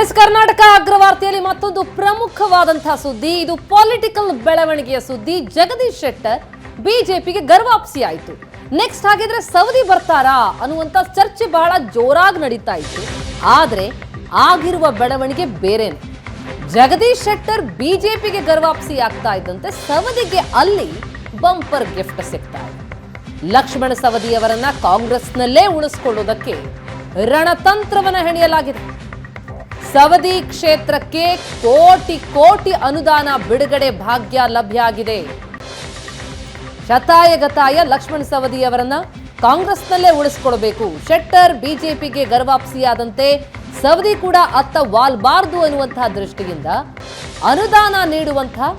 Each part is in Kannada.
ಎಸ್ ಕರ್ನಾಟಕ ಅಗ್ರವಾರ್ತೆಯಲ್ಲಿ ಮತ್ತೊಂದು ಪ್ರಮುಖವಾದಂತಹ ಸುದ್ದಿ. ಇದು ಪೊಲಿಟಿಕಲ್ ಬೆಳವಣಿಗೆಯ ಸುದ್ದಿ. ಜಗದೀಶ್ ಶೆಟ್ಟರ್ ಬಿಜೆಪಿಗೆ ಗರ್ವಾಪ್ಸಿ ಆಯಿತು ನೆಕ್ಸ್ಟ್ ಹಾಗಿದ್ರೆ ಸವದಿ ಬರ್ತಾರಾ ಅನ್ನುವಂತ ಚರ್ಚೆ ಬಹಳ ಜೋರಾಗಿ ನಡೀತಾ ಇತ್ತು. ಆದರೆ ಆಗಿರುವ ಬೆಳವಣಿಗೆ ಬೇರೆ ಜಗದೀಶ್ ಶೆಟ್ಟರ್ ಬಿಜೆಪಿಗೆ ಗರ್ವಾಪ್ಸಿ ಆಗ್ತಾ ಇದ್ದಂತೆ ಸವದಿಗೆ ಅಲ್ಲಿ ಬಂಪರ್ ಗಿಫ್ಟ್ ಸಿಗ್ತಾ ಇದೆ. ಲಕ್ಷ್ಮಣ ಸವದಿಯವರನ್ನ ಕಾಂಗ್ರೆಸ್ನಲ್ಲೇ ಉಳಿಸ್ಕೊಳ್ಳೋದಕ್ಕೆ ರಣತಂತ್ರವನ್ನ ಹೆಣೆಯಲಾಗಿದೆ. ಸವದಿ ಕ್ಷೇತ್ರಕ್ಕೆ ಕೋಟಿ ಕೋಟಿ ಅನುದಾನ ಬಿಡುಗಡೆ ಭಾಗ್ಯ ಲಭ್ಯ ಆಗಿದೆ ಶತಾಯಗತಾಯ ಲಕ್ಷ್ಮಣ್ ಸವದಿ ಸವದಿಯವರನ್ನ ಕಾಂಗ್ರೆಸ್ನಲ್ಲೇ ಉಳಿಸ್ಕೊಳ್ಬೇಕು. ಶೆಟ್ಟರ್ ಬಿಜೆಪಿಗೆ ಗರ್ವಾಪ್ಸಿಯಾದಂತೆ ಸವದಿ ಕೂಡ ಅತ್ತ ವಾಲ್ಬಾರ್ದು ಅನ್ನುವಂತಹ ದೃಷ್ಟಿಯಿಂದ ಅನುದಾನ ನೀಡುವಂತಹ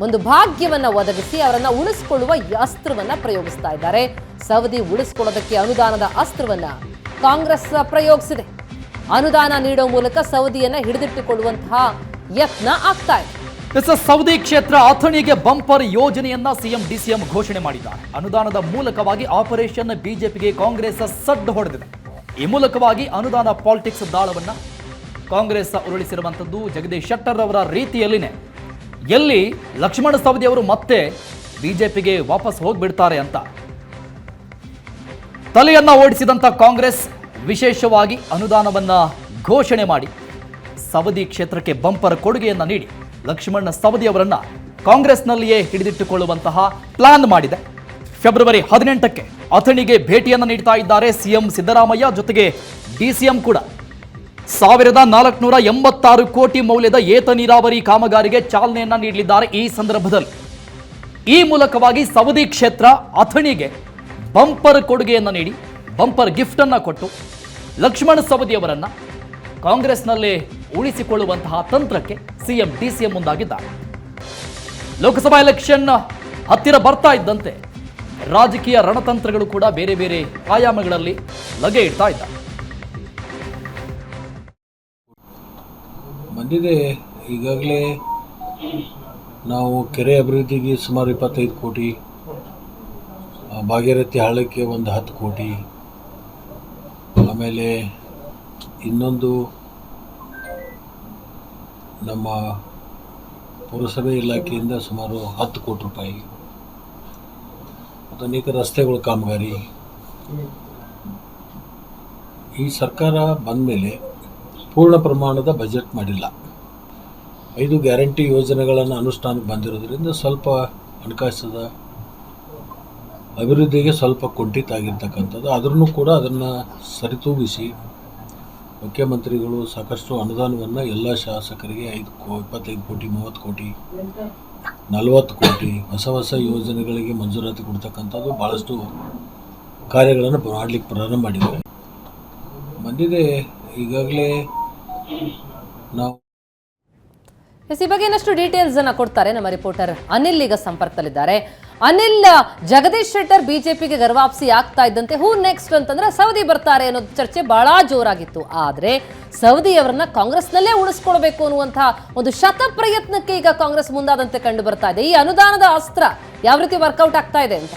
ಒಂದು ಭಾಗ್ಯವನ್ನ ಒದಗಿಸಿ ಅವರನ್ನ ಉಳಿಸಿಕೊಳ್ಳುವ ಅಸ್ತ್ರವನ್ನ ಪ್ರಯೋಗಿಸ್ತಾ ಇದ್ದಾರೆ. ಸವದಿ ಉಳಿಸಿಕೊಳ್ಳೋದಕ್ಕೆ ಅನುದಾನದ ಅಸ್ತ್ರವನ್ನ ಕಾಂಗ್ರೆಸ್ ಪ್ರಯೋಗಿಸಿದೆ. ಅನುದಾನ ನೀಡುವ ಮೂಲಕ ಸೌದಿಯನ್ನ ಹಿಡಿದಿಟ್ಟುಕೊಳ್ಳುವಂತಹ ಯತ್ನ ಆಗ್ತಾ ಇದೆ. ಎಸ್ ಸೌದಿ ಕ್ಷೇತ್ರ ಅಥಣಿಗೆ ಬಂಪರ್ ಯೋಜನೆಯನ್ನ ಸಿಎಂ ಡಿಸಿಎಂ ಘೋಷಣೆ ಮಾಡಿದ್ದಾರೆ. ಅನುದಾನದ ಮೂಲಕವಾಗಿ ಆಪರೇಷನ್ ಬಿಜೆಪಿಗೆ ಕಾಂಗ್ರೆಸ್ ಸಡ್ಡು ಹೊಡೆದಿದೆ. ಈ ಮೂಲಕವಾಗಿ ಅನುದಾನ ಪಾಲಿಟಿಕ್ಸ್ ದಾಳವನ್ನ ಕಾಂಗ್ರೆಸ್ ಉರುಳಿಸಿರುವಂಥದ್ದು ಜಗದೀಶ್ ಶೆಟ್ಟರ್ ಅವರ ರೀತಿಯಲ್ಲಿನೇ. ಎಲ್ಲಿ ಲಕ್ಷ್ಮಣ ಸವದಿ ಅವರು ಮತ್ತೆ ಬಿಜೆಪಿಗೆ ವಾಪಸ್ ಹೋಗ್ಬಿಡ್ತಾರೆ ಅಂತ ತಲೆಯನ್ನ ಓಡಿಸಿದಂತ ಕಾಂಗ್ರೆಸ್ ವಿಶೇಷವಾಗಿ ಅನುದಾನವನ್ನು ಘೋಷಣೆ ಮಾಡಿ. ಸವದಿ ಕ್ಷೇತ್ರಕ್ಕೆ ಬಂಪರ್ ಕೊಡುಗೆಯನ್ನು ನೀಡಿ. ಲಕ್ಷ್ಮಣ ಸವದಿ ಅವರನ್ನು ಕಾಂಗ್ರೆಸ್ನಲ್ಲಿಯೇ ಹಿಡಿದಿಟ್ಟುಕೊಳ್ಳುವಂತಹ ಪ್ಲಾನ್ ಮಾಡಿದೆ. ಫೆಬ್ರವರಿ ಹದಿನೆಂಟಕ್ಕೆ ಅಥಣಿಗೆ ಭೇಟಿಯನ್ನು ನೀಡ್ತಾ ಇದ್ದಾರೆ ಸಿಎಂ ಸಿದ್ದರಾಮಯ್ಯ. ಜೊತೆಗೆ ಡಿಸಿಎಂ ಕೂಡ. ಸಾವಿರದ ನಾಲ್ಕುನೂರ ಎಂಬತ್ತಾರು ಕೋಟಿ ಮೌಲ್ಯದ ಏತ ನೀರಾವರಿ ಕಾಮಗಾರಿಗೆ ಚಾಲನೆಯನ್ನ ನೀಡಲಿದ್ದಾರೆ ಈ ಸಂದರ್ಭದಲ್ಲಿ. ಈ ಮೂಲಕವಾಗಿ ಸವದಿ ಕ್ಷೇತ್ರ ಅಥಣಿಗೆ ಬಂಪರ್ ಕೊಡುಗೆಯನ್ನು ನೀಡಿ, ಬಂಪರ್ ಗಿಫ್ಟನ್ನು ಕೊಟ್ಟು ಲಕ್ಷ್ಮಣ ಸವದಿಯವರನ್ನು ಕಾಂಗ್ರೆಸ್ನಲ್ಲಿ ಉಳಿಸಿಕೊಳ್ಳುವಂತಹ ತಂತ್ರಕ್ಕೆ ಸಿಎಂ, ಡಿಸಿಎಂ ಮುಂದಾಗಿದ್ದಾರೆ. ಲೋಕಸಭಾ ಎಲೆಕ್ಷನ್ ಹತ್ತಿರ ಬರ್ತಾ ಇದ್ದಂತೆ ರಾಜಕೀಯ ರಣತಂತ್ರಗಳು ಕೂಡ ಬೇರೆ ಬೇರೆ ಆಯಾಮಗಳಲ್ಲಿ ಲಗೆ ಇಡ್ತಾ ಇದ್ದ. ಬಂದಿದೆ. ಈಗಾಗಲೇ ನಾವು ಕೆರೆ ಅಭಿವೃದ್ಧಿಗೆ ಸುಮಾರು ಇಪ್ಪತ್ತೈದು ಕೋಟಿ ಭಾಗ್ಯರಥಿ ಹಳ್ಳಕ್ಕೆ ಒಂದು ಹತ್ತು ಕೋಟಿ ಆಮೇಲೆ ಇನ್ನೊಂದು ನಮ್ಮ ಪುರಸಭೆ ಇಲಾಖೆಯಿಂದ ಸುಮಾರು ಹತ್ತು ಕೋಟಿ ರೂಪಾಯಿ, ಮತ್ತು ಅನೇಕ ರಸ್ತೆಗಳ ಕಾಮಗಾರಿ. ಈ ಸರ್ಕಾರ ಬಂದ ಮೇಲೆ ಪೂರ್ಣ ಪ್ರಮಾಣದ ಬಜೆಟ್ ಮಾಡಿಲ್ಲ. ಐದು ಗ್ಯಾರಂಟಿ ಯೋಜನೆಗಳನ್ನು ಅನುಷ್ಠಾನಕ್ಕೆ ಬಂದಿರೋದ್ರಿಂದ ಸ್ವಲ್ಪ ಹಣಕಾಸದ ಅಭಿವೃದ್ಧಿಗೆ ಸ್ವಲ್ಪ ಕುಂಠಿತ ಆಗಿರ್ತಕ್ಕಂಥದ್ದು ಆದ್ರೂ ಕೂಡ ಅದನ್ನು ಸರಿತೂಗಿಸಿ ಮುಖ್ಯಮಂತ್ರಿಗಳು ಸಾಕಷ್ಟು ಅನುದಾನವನ್ನು ಎಲ್ಲ ಶಾಸಕರಿಗೆ ಐದು ಕೋ, ಇಪ್ಪತ್ತೈದು ಕೋಟಿ, ಮೂವತ್ತು ಕೋಟಿ, ನಲವತ್ತು ಕೋಟಿ ಹೊಸ ಹೊಸ ಯೋಜನೆಗಳಿಗೆ ಮಂಜೂರಾತಿ ಕೊಡ್ತಕ್ಕಂಥದ್ದು ಭಾಳಷ್ಟು ಕಾರ್ಯಗಳನ್ನು ಮಾಡಲಿಕ್ಕೆ ಪ್ರಾರಂಭ ಮಾಡಿದ್ದಾರೆ. ಬಂದಿದೆ ಈಗಾಗಲೇ ನಾವು ಎಸ್ ಈ ಬಗ್ಗೆ ಇನ್ನಷ್ಟು ಡೀಟೇಲ್ಸ್ ಅನ್ನ ಕೊಡ್ತಾರೆ ನಮ್ಮ ರಿಪೋರ್ಟರ್ ಅನಿಲ್ ಈಗ ಸಂಪರ್ಕದಲ್ಲಿದ್ದಾರೆ. ಅನಿಲ್, ಜಗದೀಶ್ ಶೆಟ್ಟರ್ ಬಿಜೆಪಿಗೆ ಗರ್ವಾಪ್ಸಿ ಆಗ್ತಾ ಇದ್ದಂತೆ ಹೂ ನೆಕ್ಸ್ಟ್ ಅಂತಂದ್ರೆ ಸೌದಿ ಬರ್ತಾರೆ ಅನ್ನೋದು ಚರ್ಚೆ ಬಹಳ ಜೋರಾಗಿತ್ತು. ಆದ್ರೆ ಸೌದಿ ಅವರನ್ನ ಕಾಂಗ್ರೆಸ್ನಲ್ಲೇ ಉಳಿಸ್ಕೊಳ್ಬೇಕು ಅನ್ನುವಂತಹ ಒಂದು ಶತ ಪ್ರಯತ್ನಕ್ಕೆ ಈಗ ಕಾಂಗ್ರೆಸ್ ಮುಂದಾದಂತೆ ಕಂಡು ಬರ್ತಾ ಇದೆ. ಈ ಅನುದಾನದ ಅಸ್ತ್ರ ಯಾವ ರೀತಿ ವರ್ಕೌಟ್ ಆಗ್ತಾ ಇದೆ ಅಂತ?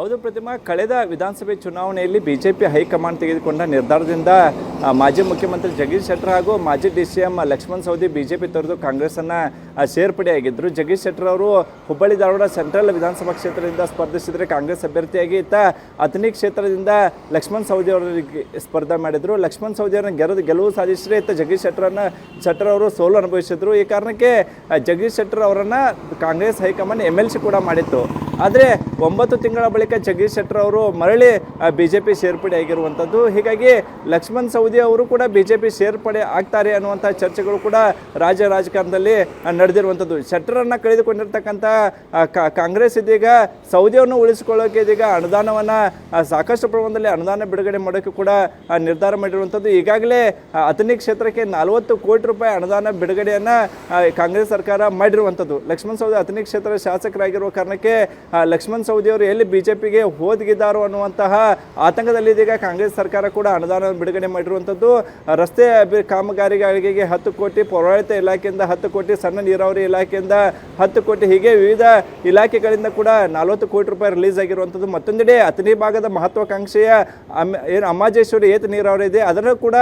ಹೌದು ಪ್ರತಿಮಾ, ಕಳೆದ ವಿಧಾನಸಭೆ ಚುನಾವಣೆಯಲ್ಲಿ ಬಿಜೆಪಿ ಹೈಕಮಾಂಡ್ ತೆಗೆದುಕೊಂಡ ನಿರ್ಧಾರದಿಂದ ಮಾಜಿ ಮುಖ್ಯಮಂತ್ರಿ ಜಗದೀಶ್ ಶೆಟ್ಟರ್ ಹಾಗೂ ಮಾಜಿ D C M Laxman Savadi BJP ತೊರೆದು ಕಾಂಗ್ರೆಸ್ಸನ್ನು ಸೇರ್ಪಡೆಯಾಗಿದ್ದರು ಜಗದೀಶ್ ಶೆಟ್ಟರ್ ಅವರು ಹುಬ್ಬಳ್ಳಿ ಧಾರವಾಡ ಸೆಂಟ್ರಲ್ ವಿಧಾನಸಭಾ ಕ್ಷೇತ್ರದಿಂದ ಸ್ಪರ್ಧಿಸಿದರೆ ಕಾಂಗ್ರೆಸ್ ಅಭ್ಯರ್ಥಿಯಾಗಿ ಇತ್ತ ಅಥಣಿ ಕ್ಷೇತ್ರದಿಂದ ಲಕ್ಷ್ಮಣ್ ಸವದಿ ಅವರಿಗೆ ಸ್ಪರ್ಧೆ ಮಾಡಿದರು. ಲಕ್ಷ್ಮಣ್ ಸವದಿ ಅವರನ್ನು ಗೆಲುವು ಗೆಲುವು ಸಾಧಿಸಿದ್ರೆ ಇತ್ತ ಜಗದೀಶ್ ಶೆಟ್ಟರನ್ನು ಶೆಟ್ಟರ್ ಅವರು ಸೋಲು ಅನುಭವಿಸಿದ್ರು. ಈ ಕಾರಣಕ್ಕೆ ಜಗದೀಶ್ ಶೆಟ್ಟರ್ ಅವರನ್ನು Congress high command M L C ಕೂಡ ಮಾಡಿತ್ತು. ಆದರೆ ಒಂಬತ್ತು ತಿಂಗಳ ಬಳಿಕ ಜಗದೀಶ್ ಶೆಟ್ಟರ್ ಅವರು ಮರಳಿ ಬಿ ಜೆ ಪಿ ಸೇರ್ಪಡೆ ಆಗಿರುವಂಥದ್ದು ಹೀಗಾಗಿ ಲಕ್ಷ್ಮಣ್ ಸವದಿ ಅವರು ಕೂಡ ಬಿ ಜೆ ಪಿ ಸೇರ್ಪಡೆ ಆಗ್ತಾರೆ ಅನ್ನುವಂಥ ಚರ್ಚೆಗಳು ಕೂಡ ರಾಜ್ಯ ರಾಜಕಾರಣದಲ್ಲಿ ನಡೆದಿರುವಂಥದ್ದು ಶೆಟ್ಟರನ್ನು ಕಳೆದುಕೊಂಡಿರ್ತಕ್ಕಂಥ ಕಾಂಗ್ರೆಸ್ ಇದೀಗ ಸೌದಿಯನ್ನು ಉಳಿಸಿಕೊಳ್ಳೋಕೆ ಇದೀಗ ಅನುದಾನವನ್ನು ಸಾಕಷ್ಟು ಪ್ರಮಾಣದಲ್ಲಿ ಅನುದಾನ ಬಿಡುಗಡೆ ಮಾಡೋಕ್ಕೆ ಕೂಡ ನಿರ್ಧಾರ ಮಾಡಿರುವಂಥದ್ದು ಈಗಾಗಲೇ ಅಥಣಿ ಕ್ಷೇತ್ರಕ್ಕೆ ನಲವತ್ತು ಕೋಟಿ ರೂಪಾಯಿ ಅನುದಾನ ಬಿಡುಗಡೆಯನ್ನು ಕಾಂಗ್ರೆಸ್ ಸರ್ಕಾರ ಮಾಡಿರುವಂಥದ್ದು ಲಕ್ಷ್ಮಣ್ ಸೌದಿ ಅಥಣಿ ಕ್ಷೇತ್ರದ ಶಾಸಕರಾಗಿರುವ ಕಾರಣಕ್ಕೆ ಲಕ್ಷ್ಮಣ್ ಸವದಿ ಅವರು ಎಲ್ಲಿ ಪಿಗೆ ಹೋದಗಿದ್ದಾರೋ ಅನ್ನುವಂತಹ ಆತಂಕದಲ್ಲಿ ಇದೀಗ ಕಾಂಗ್ರೆಸ್ ಸರ್ಕಾರ ಕೂಡ ಅನುದಾನ ಬಿಡುಗಡೆ ಮಾಡಿರುವಂಥದ್ದು. ರಸ್ತೆ ಕಾಮಗಾರಿಗಳಿಗೆ ಹತ್ತು ಕೋಟಿ ಪೌರಾಡಳಿತ ಇಲಾಖೆಯಿಂದ ಹತ್ತು ಕೋಟಿ ಸಣ್ಣ ನೀರಾವರಿ ಇಲಾಖೆಯಿಂದ ಹತ್ತು ಕೋಟಿ ಹೀಗೆ ವಿವಿಧ ಇಲಾಖೆಗಳಿಂದ ಕೂಡ ನಲವತ್ತು ಕೋಟಿ ರೂಪಾಯಿ ರಿಲೀಸ್ ಆಗಿರುವಂಥದ್ದು. ಮತ್ತೊಂದೆಡೆ ಅತನಿ ಭಾಗದ ಮಹತ್ವಾಕಾಂಕ್ಷೆಯ ಅಮ್ ಏನು ಅಮ್ಮಾಜೇಶ್ವರಿ ಏತ ನೀರಾವರಿ ಇದೆ. ಅದನ್ನು ಕೂಡ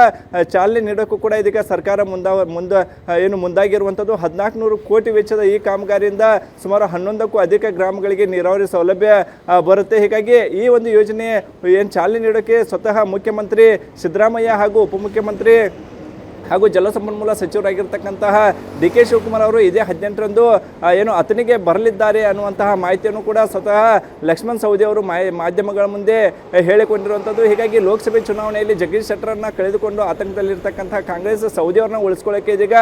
ಚಾಲನೆ ನೀಡೋಕ್ಕೂ ಕೂಡ ಇದೀಗ ಸರ್ಕಾರ ಮುಂದ ಆ, ಏನು ಮುಂದಾಗಿರುವಂಥದ್ದು. ಹದಿನಾಲ್ಕು ನೂರು ಕೋಟಿ ವೆಚ್ಚದ ಈ ಕಾಮಗಾರಿಯಿಂದ ಸುಮಾರು ಹನ್ನೊಂದಕ್ಕೂ ಅಧಿಕ ಗ್ರಾಮಗಳಿಗೆ ನೀರಾವರಿ ಸೌಲಭ್ಯ ಬರುತ್ತೆ. ಹೀಗಾಗಿ ಈ ಒಂದು ಯೋಜನೆ ಏನು ಚಾಲನೆ ನೀಡೋಕ್ಕೆ ಸ್ವತಃ ಮುಖ್ಯಮಂತ್ರಿ ಸಿದ್ದರಾಮಯ್ಯ ಹಾಗೂ ಉಪಮುಖ್ಯಮಂತ್ರಿ ಹಾಗೂ ಜಲಸಂಪನ್ಮೂಲ ಸಚಿವರಾಗಿರ್ತಕ್ಕಂತಹ ಡಿ ಕೆ ಶಿವಕುಮಾರ್ ಅವರು ಇದೇ ಹದಿನೆಂಟರಂದು ಏನು ಅತನಿಗೆ ಬರಲಿದ್ದಾರೆ ಅನ್ನುವಂತಹ ಮಾಹಿತಿಯನ್ನು ಕೂಡ ಸ್ವತಃ ಲಕ್ಷ್ಮಣ್ ಸವದಿ ಅವರು ಮಾಧ್ಯಮಗಳ ಮುಂದೆ ಹೇಳಿಕೊಂಡಿರುವಂಥದ್ದು. ಹೀಗಾಗಿ ಲೋಕಸಭೆ ಚುನಾವಣೆಯಲ್ಲಿ ಜಗದೀಶ್ ಶೆಟ್ಟರನ್ನ ಕಳೆದುಕೊಂಡು ಆತಂಕದಲ್ಲಿರ್ತಕ್ಕಂತಹ ಕಾಂಗ್ರೆಸ್ ಸೌದಿ ಅವರನ್ನ ಉಳಿಸ್ಕೊಳ್ಳೋಕೆ ಇದೀಗ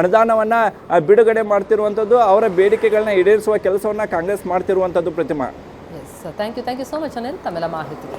ಅನುದಾನವನ್ನು ಬಿಡುಗಡೆ ಮಾಡ್ತಿರುವಂಥದ್ದು. ಅವರ ಬೇಡಿಕೆಗಳನ್ನ ಈಡೇರಿಸುವ ಕೆಲಸವನ್ನು Congress ಮಾಡ್ತಿರುವಂಥದ್ದು Pratima. Thank you thank you so much Anil ತಮ್ಮೆಲ್ಲ ಮಾಹಿತಿಗೆ